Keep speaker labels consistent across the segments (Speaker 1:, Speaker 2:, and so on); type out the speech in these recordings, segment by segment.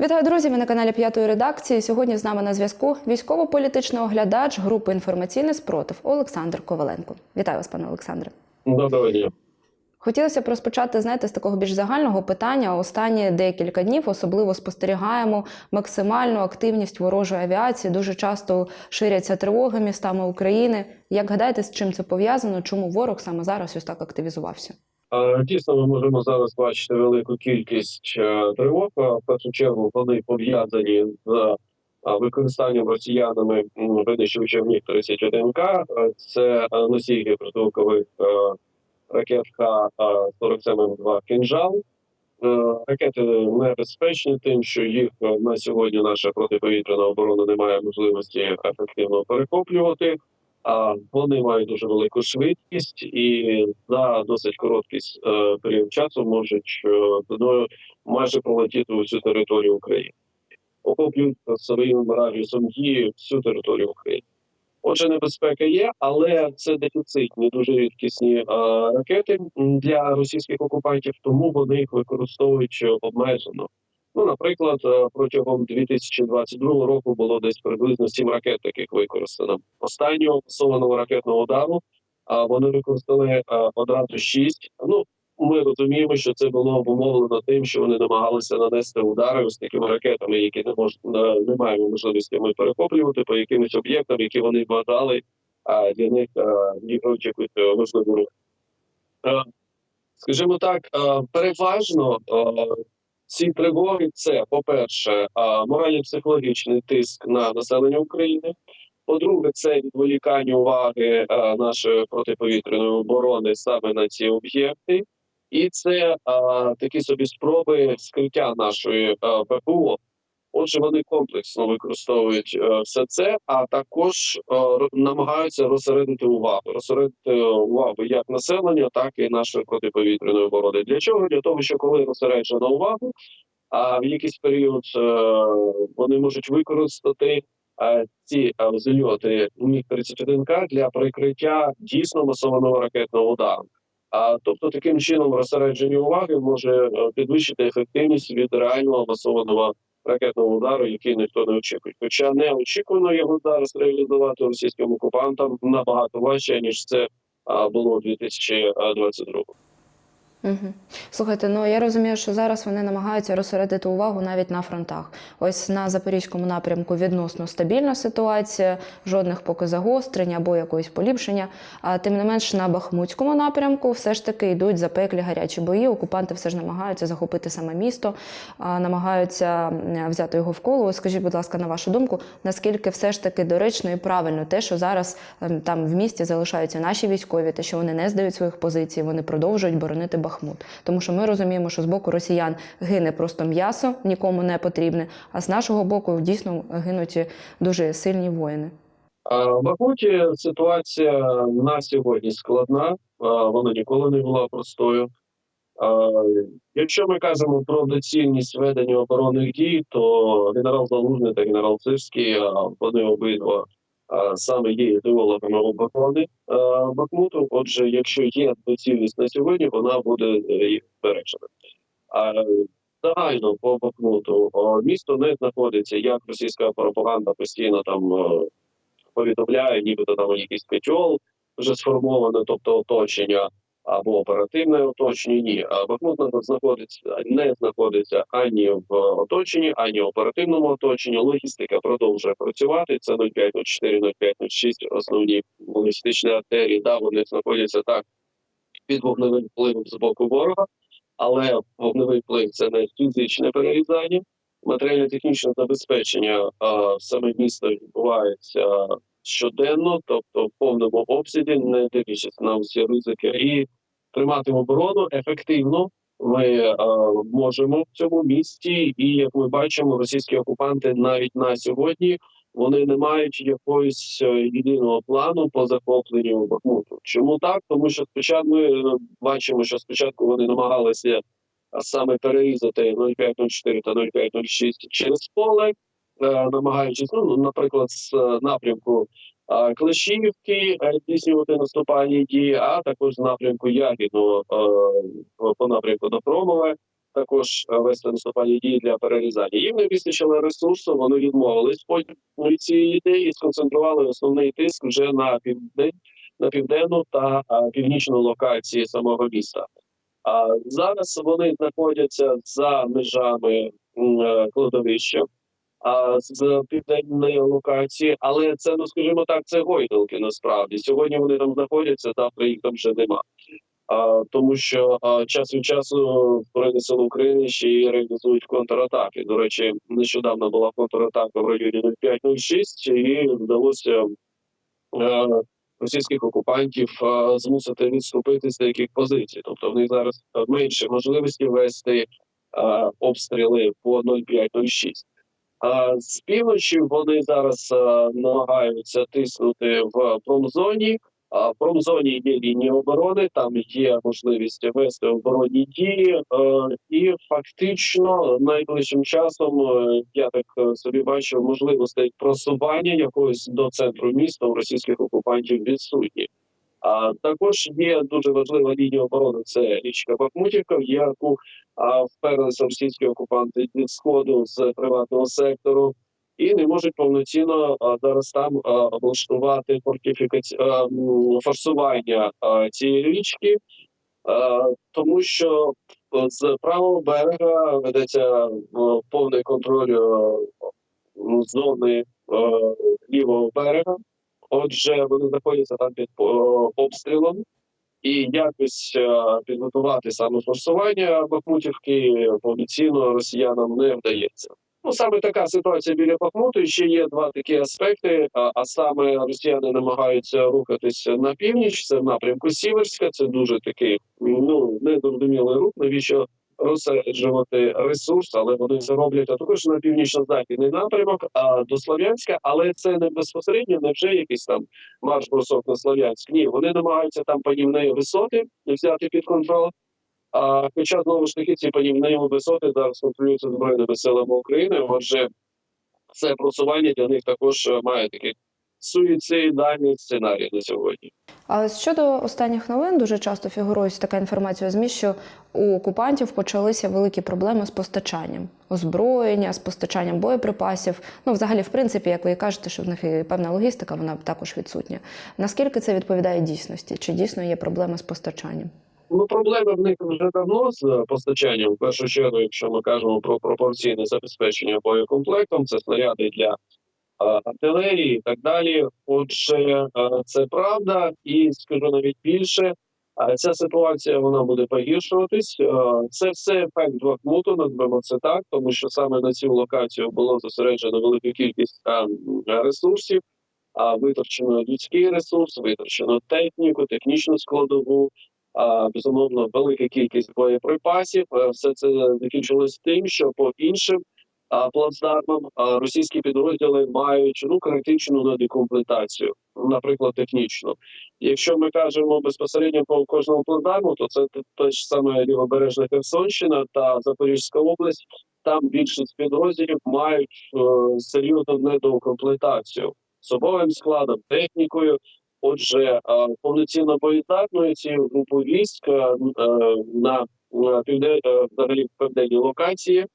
Speaker 1: Вітаю, друзі! Ви на каналі П'ятої редакції. Сьогодні з нами на зв'язку військово-політичний оглядач групи інформаційний спротив Олександр Коваленко. Вітаю вас, пане Олександре.
Speaker 2: Доброго дня.
Speaker 1: Хотілося б розпочати, знаєте, з такого більш загального питання. Останні декілька днів особливо спостерігаємо максимальну активність ворожої авіації. Дуже часто ширяться тривоги містами України. Як гадаєте, з чим це пов'язано? Чому ворог саме зараз ось так активізувався?
Speaker 2: Дійсно, ми можемо зараз бачити велику кількість е, тривог. В першу чергу вони пов'язані з використанням росіянами винищувачів Міг-31К. Е, Це е, носії гіперзвукових е, ракет Х-47М2 «Кінжал». Ракети небезпечні, тим, що їх на сьогодні наша протиповітряна оборона не має можливості ефективно перехоплювати. Вони мають дуже велику швидкість і за досить короткий е, період часу можуть е, майже пролетіти усю територію України, охоплюють своїм радіусом дії всю територію України. Отже, небезпека є, але це дефіцитні, дуже рідкісні е, ракети для російських окупантів, тому вони їх використовують обмежено. Ну, наприклад, е, протягом 2022 року було десь приблизно 7 ракет таких використано. Останнього масованого ракетного удару вони використали е, одразу 6. Ну ми розуміємо, що це було обумовлено тим, що вони намагалися нанести удари з такими ракетами, які не мож не, маємо можливості ми перехоплювати по якимось об'єктам, які вони вважали а для них е, очікують е, важливий рух. Е, Скажімо так, е, переважно е, ці тривоги це, по-перше, морально-психологічний тиск на населення України. По-друге, це відволікання уваги нашої протиповітряної оборони саме на ці об'єкти, і це а, такі собі спроби скриття нашої ППО. Отже, вони комплексно використовують е, все це, а також е, намагаються розсередити увагу, розсередити увагу як населення, так і нашої протиповітряної оборони. Для чого? Для того, що коли розсереджена увагу, а в якийсь період е, вони можуть використати е, ці е, зальоти міг 31 к для прикриття дійсно масованого ракетного удару. А тобто таким чином розсередження уваги може е, підвищити ефективність від реального масованого ракетного удару, який ніхто не очікує. Хоча неочікувано його зараз реалізувати російським окупантам набагато важче ніж це було у 2022
Speaker 1: Угу. Слухайте, ну я розумію, що зараз вони намагаються розсередити увагу навіть на фронтах. Ось на запорізькому напрямку відносно стабільна ситуація, жодних поки загострень або якогось поліпшення. А тим не менш на Бахмутському напрямку все ж таки йдуть запеклі гарячі бої. Окупанти все ж намагаються захопити саме місто, намагаються взяти його в коло. Скажіть, будь ласка, на вашу думку, наскільки все ж таки доречно і правильно те, що зараз ем, там в місті залишаються наші військові, те, що вони не здають своїх позицій, вони продовжують боронити Бахмут. Тому що ми розуміємо, що з боку росіян гине просто м'ясо, нікому не потрібне, а з нашого боку дійсно гинуть дуже сильні воїни.
Speaker 2: А Бахмуті ситуація на сьогодні складна, вона ніколи не була простою. А, Якщо ми кажемо про доцільність ведення оборонних дій, то генерал Залужний та генерал Сирський вони обидва саме є ідеологами оборони Бахмуту. Отже, якщо є доцільність на сьогодні, вона буде е, їх збережена. А загально по Бахмуту місто не знаходиться, як російська пропаганда постійно там. е, повідомляє, нібито там якийсь котел вже сформоване, тобто оточення або оперативне оточення. Ні, Бахмут не знаходиться не знаходиться ані в оточенні, ані в оперативному оточенні. Логістика продовжує працювати. Це 0504, 0506 основні логістичні артерії. Да, вони знаходяться так під вогневим впливом з боку ворога, але вогневий вплив це не фізичне перерізання. Матеріально-технічне забезпечення а, саме місто відбувається щоденно, тобто в повному обсязі, не дивлячись на всі ризики, і тримати оборону ефективно. Ми а, можемо в цьому місті, і як ми бачимо, російські окупанти навіть на сьогодні вони не мають якогось е, єдиного плану по захопленню Бахмуту. Чому так? Тому що спочатку ми е, бачимо, що спочатку вони намагалися саме перерізати 0504 та 0506 через поле, е, намагаючись, ну, наприклад, з е, напрямку е, Клещівки е, здійснювати наступальні дії, а також напрямку Ягідного е, по напрямку до Промове також е, вести наступальні дії для перерізання. Їм не вистачило ресурсу, вони відмовились від цієї ідеї і сконцентрували основний тиск вже на південь, на південну та північну локації самого міста. А зараз вони знаходяться за межами е, кладовища. А з південної локації, але це ну скажімо так, це гойдалки. Насправді сьогодні вони там знаходяться, завтра їх там вже нема. А, тому що а, час від часу Збройні сили України ще й реалізують контратаки. До речі, нещодавно була контратака в районі 0506, і вдалося е, російських окупантів е, змусити відступити з деяких позицій. Тобто в них зараз менше можливості вести е, обстріли по 0506. З півночі вони зараз е, намагаються тиснути в промзоні. А в промзоні є лінія оборони, там є можливість вести оборонні дії, е, і фактично найближчим часом е, я так собі бачу можливостей просування якогось до центру міста у російських окупантів відсутні. А також є дуже важлива лінія оборони. Це річка Бахмутівка, в яку вперлися російські окупанти від сходу з приватного сектору, і не можуть повноцінно зараз там облаштувати фортифікаці... форсування цієї річки, тому що е, з правого берега ведеться е, повний контроль е, зони лівого берега. Отже, вони знаходяться там під е, обстрілом, і якось е, підготувати саме форсування Бахмутівки повноцінно росіянам не вдається. Ну саме така ситуація біля Бахмуту. Ще є два такі аспекти. А, а саме росіяни намагаються рухатися на північ. Це в напрямку Сіверська. Це дуже такий ну незрозумілий рух. Навіщо розсереджувати ресурс, але вони це роблять також на північно-західний напрямок, а до Слов'янська, але це не безпосередньо, не вже якийсь там марш бросок на Слов'янськ. Ні, вони намагаються там панівні висоти взяти під контроль. А хоча знову ж таки ці панівні висоти зараз контролюються збройними силами України. Отже, це просування для них також е, має такий суїцидальний сценарій на сьогодні.
Speaker 1: А щодо останніх новин, дуже часто фігурує така інформація у ЗМІ, що у окупантів почалися великі проблеми з постачанням озброєння, з постачанням боєприпасів. Ну, взагалі, в принципі, як ви і кажете, що в них і певна логістика, вона також відсутня. Наскільки це відповідає дійсності? Чи дійсно є проблеми з постачанням?
Speaker 2: Ну, проблеми в них вже давно з постачанням. В першу чергу, якщо ми кажемо про пропорційне забезпечення боєкомплектом, це снаряди для артилерії і так далі. Отже, е, це правда, і скажу навіть більше. е, Ця ситуація вона буде погіршуватись. Е, Це все ефект Бахмуту, назвемо це так, тому що саме на цю локацію було зосереджено велика кількість е, ресурсів. Витрачено людський ресурс, витрачено техніку, технічну складову, а, безумовно велика кількість боєприпасів. Е, Все це закінчилось тим, що по іншим плацдармам російські підрозділи мають ну критичну недокомплектацію, наприклад, технічну. Якщо ми кажемо безпосередньо по кожному плацдарму, то це те- ж саме лівобережна Херсонщина та Запорізька область. Там більшість підрозділів мають е, серйозну недокомплектацію особовим складом, технікою. Отже, е, повноцінно боєздатною ці групу військ е, на е, півде- е, взагалі локації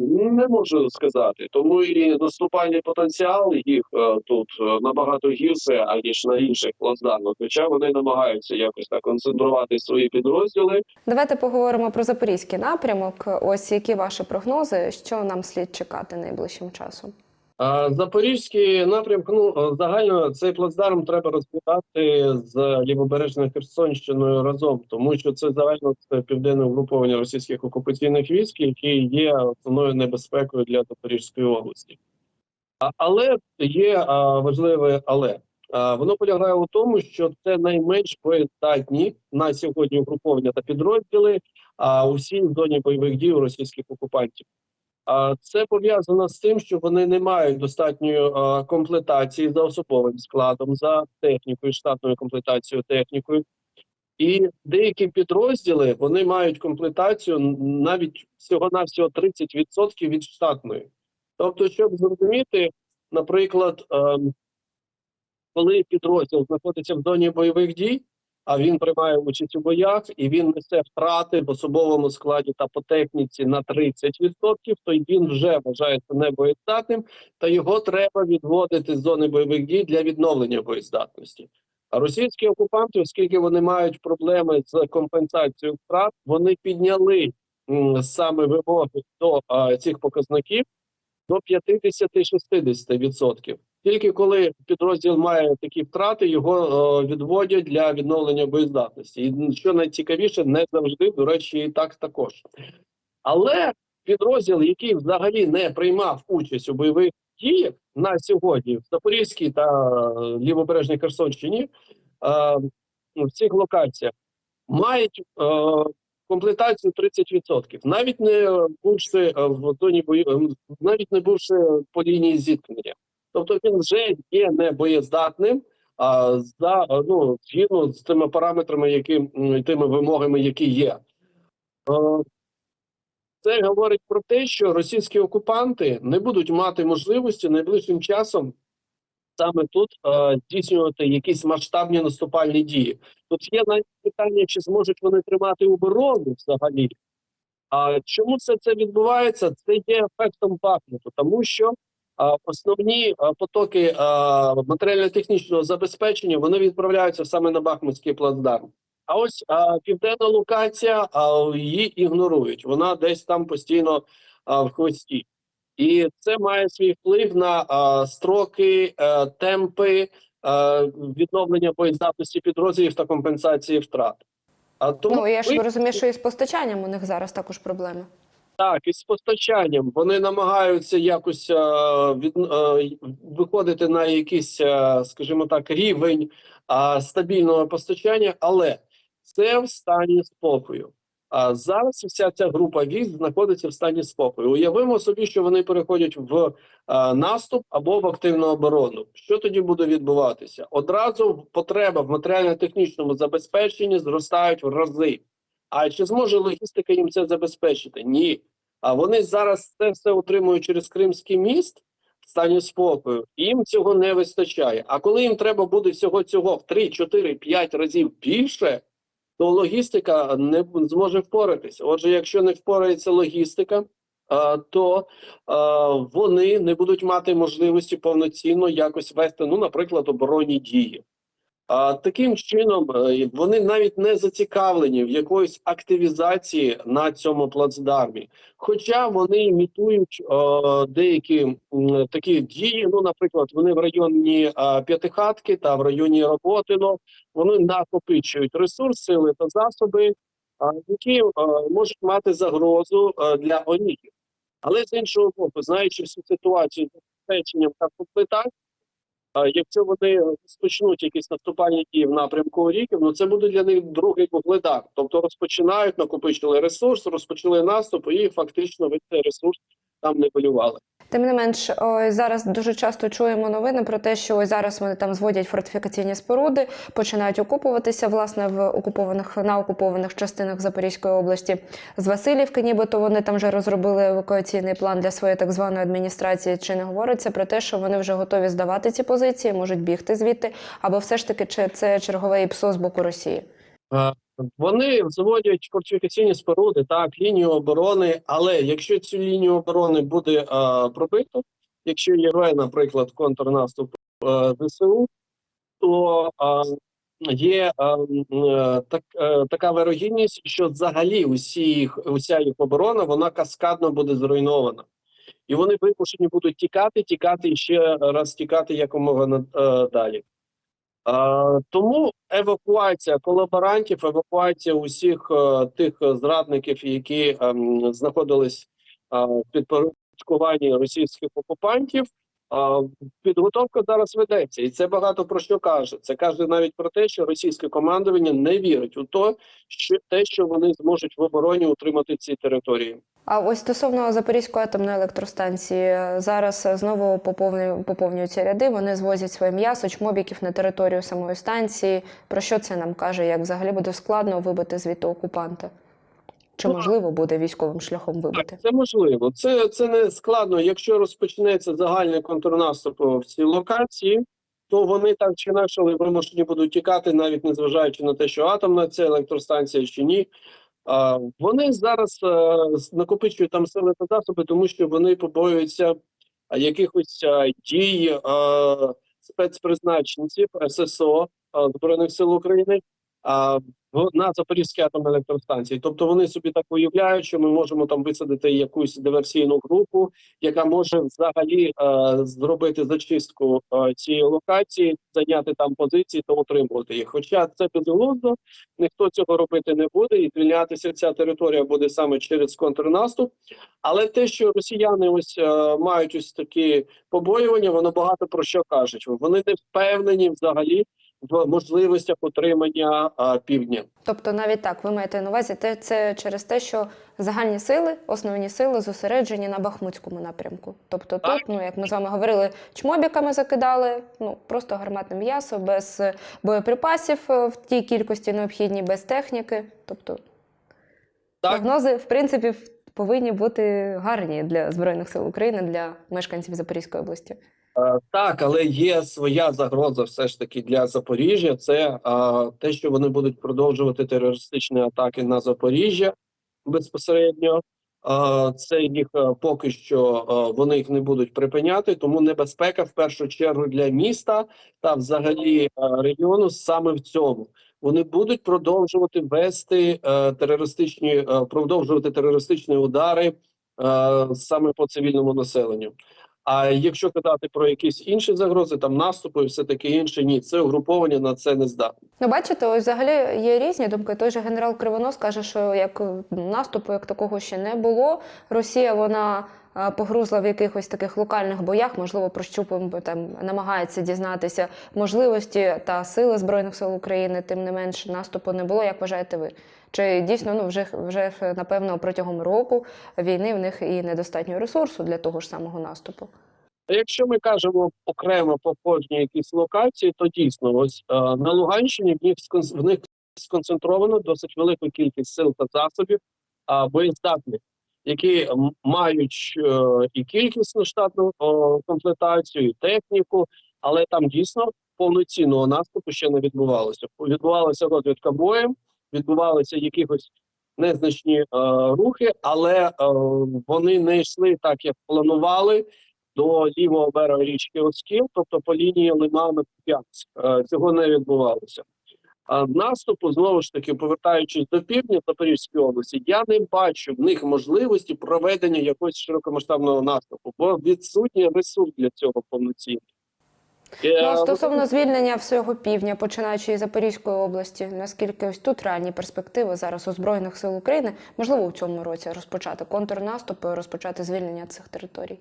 Speaker 2: не можу сказати. Тому і наступальний потенціал їх е, тут е, набагато гірше, аніж на інших плацдармах. Хоча вони намагаються якось так концентрувати свої підрозділи.
Speaker 1: Давайте поговоримо про запорізький напрямок. Ось які ваші прогнози, що нам слід чекати найближчим часом?
Speaker 2: Запорізький напрямок, ну загально цей плацдарм треба розглядати з лівобережною Херсонщиною разом, тому що це загально південне угруповання російських окупаційних військ, які є основною небезпекою для Запорізької області. Але є важливе але. Воно полягає у тому, що це найменш боєздатні на сьогодні угруповання та підрозділи а, у всій зоні бойових дій російських окупантів. А це пов'язано з тим, що вони не мають достатньої комплектації за особовим складом, за технікою, штатною комплектацією технікою. І деякі підрозділи вони мають комплектацію навіть всього навсього 30% від штатної. Тобто, щоб зрозуміти, наприклад, ем, коли підрозділ знаходиться в зоні бойових дій,
Speaker 3: а він приймає участь у боях і він несе втрати в особовому складі та по техніці на 30%, то він вже вважається небоєздатним, та його треба відводити з зони бойових дій для відновлення боєздатності. А російські окупанти, оскільки вони мають проблеми з компенсацією втрат, вони підняли саме вимоги до а, цих показників до 50-60%. Тільки коли підрозділ має такі втрати, його е, відводять для відновлення боєздатності. І що найцікавіше, не завжди, до речі, і так також. Але підрозділ, який взагалі не приймав участь у бойових діях на сьогодні в Запорізькій та е, Лівобережній Херсонщині, е, в цих локаціях мають комплектацію 30%. Навіть не бувши в зоні бою, навіть не бувши по лінії зіткнення. Тобто він вже є небоєздатним а, за ну згідно з тими параметрами, які тими вимогами, які є. Це говорить про те, що російські окупанти не будуть мати можливості найближчим часом саме тут е, здійснювати якісь масштабні наступальні дії. Тут є навіть питання, чи зможуть вони тримати оборону взагалі. А чому все це відбувається? Це є ефектом Бахмуту, тому що основні потоки матеріально-технічного забезпечення вони відправляються саме на Бахмутський плацдарм. А ось а, південна локація а, її ігнорують. Вона десь там постійно а, в хвості. І це має свій вплив на а, строки, а, темпи а, відновлення боєздатності підрозділів та компенсації втрат. А тому
Speaker 1: Ну я ж
Speaker 3: ви-
Speaker 1: розумію, що і з постачанням у них зараз також проблеми.
Speaker 3: Так, і з постачанням вони намагаються якось е, від, е, виходити на якийсь, е, скажімо так, рівень е, стабільного постачання, але це в стані спокою. А зараз вся ця група військ знаходиться в стані спокою. Уявимо собі, що вони переходять в е, наступ або в активну оборону. Що тоді буде відбуватися? Одразу потреба в матеріально-технічному забезпеченні зростають в рази. А чи зможе логістика їм це забезпечити? Ні. А вони зараз це все отримують через Кримський міст в стані спокою. Їм цього не вистачає. А коли їм треба буде всього цього в 3, 4, 5 разів більше, то логістика не зможе впоратися. Отже, якщо не впорається логістика, то вони не будуть мати можливості повноцінно якось вести, ну, наприклад, оборонні дії. А, таким чином, е, вони навіть не зацікавлені в якоїсь активізації на цьому плацдармі. Хоча вони імітують е, деякі м, такі дії. Ну, наприклад, вони в районі е, П'ятихатки та в районі Роботино вони накопичують ресурс, сили та засоби, а, які е, можуть мати загрозу е, для оніків. Але з іншого боку, знаючи всю ситуацію з забезпеченням та комплектацією, якщо вони розпочнуть якісь наступальні дії в напрямку ріків, ну це буде для них другий вугледар. Тобто розпочинають, накопичили ресурс, розпочали наступ і фактично ви цей ресурс там не воювали.
Speaker 1: Тим не менш, ой, зараз дуже часто чуємо новини про те, що ось зараз вони там зводять фортифікаційні споруди, починають окупуватися власне в окупованих на окупованих частинах Запорізької області. З Васильівки, нібито вони там вже розробили евакуаційний план для своєї так званої адміністрації. Чи не говориться про те, що вони вже готові здавати ці позиції, можуть бігти звідти, або все ж таки чи це чергове ІПСО з боку Росії?
Speaker 3: Вони зводять фортифікаційні споруди, так, лінію оборони. Але якщо цю лінію оборони буде е, пробито, якщо є, наприклад, контрнаступ е, ЗСУ, то е, є е, е, так, е, така вирогідність, що взагалі усі уся їх оборона вона каскадно буде зруйнована. І вони вимушені будуть тікати, тікати і ще раз тікати якомога на- е, далі. Е, тому евакуація колаборантів, евакуація усіх е, тих зрадників, які ем, знаходились е, в підпорядкуванні російських окупантів. Підготовка зараз ведеться, і це багато про що каже. Це каже навіть про те, що російське командування не вірить у то, що те, що вони зможуть в обороні утримати ці території.
Speaker 1: А ось стосовно Запорізької атомної електростанції, зараз знову поповню- поповнюються ряди. Вони звозять своє м'ясо, чмобіків на територію самої станції. Про що це нам каже? Як взагалі буде складно вибити звідти окупанта? Чи
Speaker 3: Ну,
Speaker 1: можливо буде військовим шляхом вибити?
Speaker 3: Так, це можливо. Це, це не складно. Якщо розпочнеться загальний контрнаступ в цій локації, то вони так чи інакше вимушені будуть тікати, навіть незважаючи на те, що атомна це електростанція чи ні. А, Вони зараз е, накопичують там сили та засоби, тому що вони побоюються якихось а, дій а, спецпризначенців ССО а, Збройних сил України а, на Запорізькій атомній електростанції. Тобто вони собі так уявляють, що ми можемо там висадити якусь диверсійну групу, яка може взагалі е, зробити зачистку е, цієї локації, зайняти там позиції та утримувати їх. Хоча це безглуздо, ніхто цього робити не буде, і звільнятися ця територія буде саме через контрнаступ. Але те, що росіяни ось е, мають ось такі побоювання, воно багато про що кажуть. Вони не впевнені взагалі в можливостях отримання півдня.
Speaker 1: Тобто, навіть так, ви маєте на увазі, те це через те, що загальні сили, основні сили зосереджені на Бахмутському напрямку. Тобто,
Speaker 3: Так.
Speaker 1: тут, ну як ми з вами говорили, чмобіками закидали, ну просто гарматне м'ясо, без е, боєприпасів е, в тій кількості необхідній, без техніки. Тобто,
Speaker 3: Так.
Speaker 1: прогнози, в принципі, повинні бути гарні для Збройних сил України, для мешканців Запорізької області.
Speaker 3: Е, Так, але є своя загроза все ж таки для Запоріжжя. Це е, те, що вони будуть продовжувати терористичні атаки на Запоріжжя безпосередньо. Е, Це їх поки що е, вони їх не будуть припиняти, тому небезпека в першу чергу для міста та взагалі регіону саме в цьому. Вони будуть продовжувати вести е, терористичні, е, продовжувати терористичні удари е, саме по цивільному населенню. А якщо казати про якісь інші загрози, там наступи і все таке інше, ні, це угруповання на це не здатне.
Speaker 1: Ну, бачите, ось взагалі є різні думки. Той же генерал Кривонос каже, що як наступу, як такого ще не було. Росія вона погрузла в якихось таких локальних боях, можливо, прощупуємо там намагається дізнатися можливості та сили збройних сил України. Тим не менш, наступу не було. Як вважаєте ви? Чи дійсно ну вже вже напевно протягом року війни в них і недостатньо ресурсу для того ж самого наступу?
Speaker 3: Якщо ми кажемо окремо по кожній якійсь локації, то дійсно, ось е, на Луганщині в них в них сконцентровано досить велику кількість сил та засобів а, боєздатних, які мають е, і кількісну штатну о, комплектацію, і техніку, але там дійсно повноцінного наступу ще не відбувалося. Відбувалася розвідка боєм, відбувалися якихось незначні е, рухи, але е, вони не йшли так, як планували до лівого берега річки Оскіл, тобто по лінії Лимана Куп'янськ. Е, Цього не відбувалося. А наступу знову ж таки, повертаючись до півдня Запорізької області, я не бачу в них можливості проведення якогось широкомасштабного наступу, бо відсутній ресурс для цього повноцінний.
Speaker 1: Ну, стосовно звільнення всього півдня, починаючи із Запорізької області, наскільки ось тут реальні перспективи зараз у Збройних сил України, можливо, у цьому році розпочати контрнаступ, і розпочати звільнення цих територій?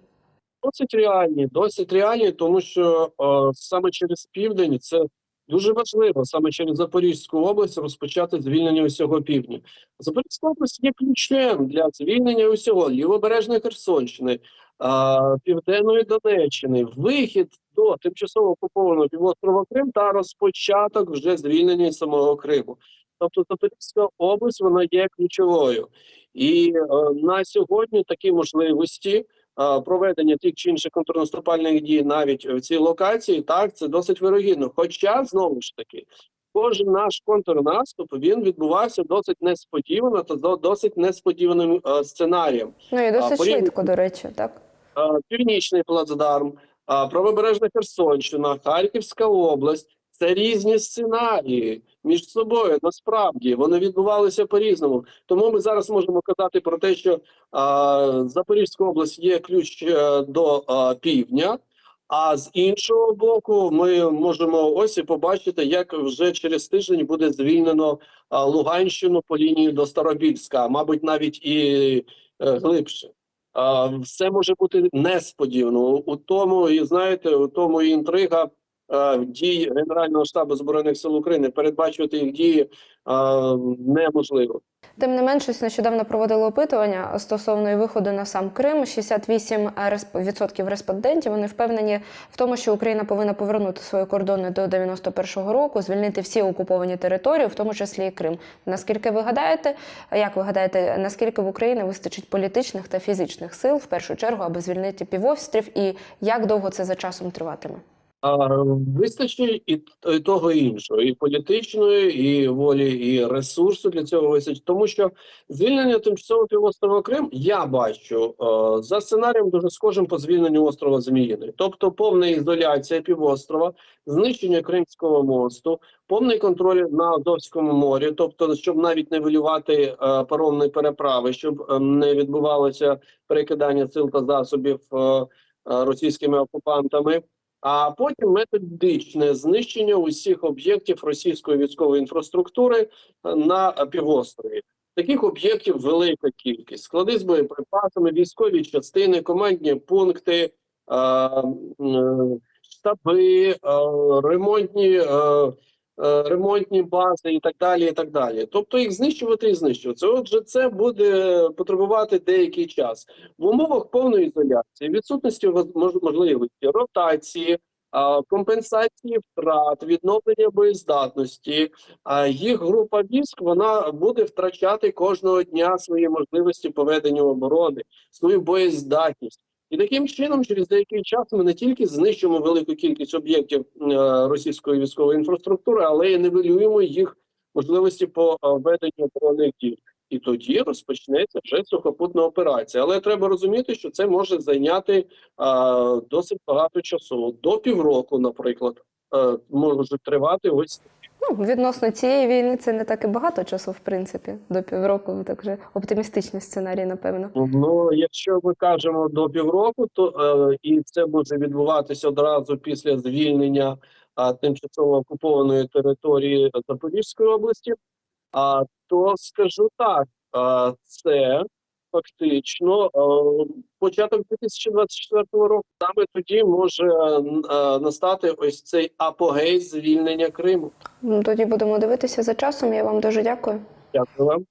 Speaker 3: досить реальні, досить реальні, тому що е, саме через південь це дуже важливо, саме через Запорізьку область розпочати звільнення усього півдня. Запорізька область є ключем для звільнення усього лівобережної Херсонщини, південної Донеччини, вихід до тимчасово окупованого півострова Крим та розпочаток вже звільнення самого Криму. Тобто Запорізька область вона є ключовою, і е, на сьогодні такі можливості проведення тих чи інших контрнаступальних дій навіть в цій локації, так це досить вирогідно. Хоча знову ж таки, кожен наш контрнаступ він відбувався досить несподівано та до- досить несподіваним е, сценарієм.
Speaker 1: Ну і досить
Speaker 3: порівняно-
Speaker 1: швидко, до речі, так?
Speaker 3: Е, Північний плацдарм, е, правобережна Херсонщина, Харківська область. Це різні сценарії між собою. Насправді вони відбувалися по-різному. Тому ми зараз можемо казати про те, що е, Запорізька область є ключ е, до е, півдня. А з іншого боку, ми можемо ось і побачити, як вже через тиждень буде звільнено е, Луганщину по лінії до Старобільська, а мабуть, навіть і е, глибше. А, все може бути несподівано. У- тому, і знаєте, у тому і інтрига дій Генерального штабу збройних сил України. Передбачувати їх дії е, неможливо.
Speaker 1: Тим не менше, нещодавно проводили опитування стосовно виходу на сам Крим. 68% респ- респондентів вони впевнені в тому, що Україна повинна повернути свої кордони до 91-го року, звільнити всі окуповані території, в тому числі і Крим. Наскільки ви гадаєте, як ви гадаєте, наскільки в Україні вистачить політичних та фізичних сил в першу чергу, аби звільнити півострів, і як довго це за часом триватиме?
Speaker 3: А, вистачить і, того і іншого, і політичної, і волі, і ресурсу для цього вистачить. Тому що звільнення тимчасового півострова Крим я бачу е, за сценарієм дуже схожим по звільненню острова Зміїний. Тобто повна ізоляція півострова, знищення Кримського мосту, повний контроль на Азовському морі, тобто, щоб навіть не вилювати е, паромної переправи, щоб е, не відбувалося перекидання сил та засобів російськими окупантами. А потім методичне знищення усіх об'єктів російської військової інфраструктури е, на півострові. Таких об'єктів велика кількість: склади з боєприпасами, військові частини, командні пункти, е, штаби, е, ремонтні. Е, Ремонтні бази і так далі, і так далі. Тобто їх знищувати і знищувати. Отже, це буде потребувати деякий час в умовах повної ізоляції, відсутності можливості ротації, компенсації втрат, відновлення боєздатності. Їх група військ вона буде втрачати кожного дня свої можливості поведення оборони, свою боєздатність. І таким чином, через деякий час ми не тільки знищимо велику кількість об'єктів е, російської військової інфраструктури, але й нивелюємо їх можливості по е, веденню оборонних дій. І тоді розпочнеться вже сухопутна операція. Але треба розуміти, що це може зайняти а, досить багато часу. До півроку, наприклад, е, може тривати ось
Speaker 1: Ну, відносно цієї війни це не так і багато часу, в принципі, до півроку. Так вже оптимістичний сценарій, напевно.
Speaker 3: Ну, якщо ми кажемо до півроку, то е, і це може відбуватися одразу після звільнення а, тимчасово окупованої території Запорізької області. А то скажу так, а, це фактично е, початок 2024 року. Саме тоді може е, настати ось цей апогей звільнення Криму.
Speaker 1: Ну, Тоді будемо дивитися за часом. Я вам дуже дякую.
Speaker 3: Дякую вам.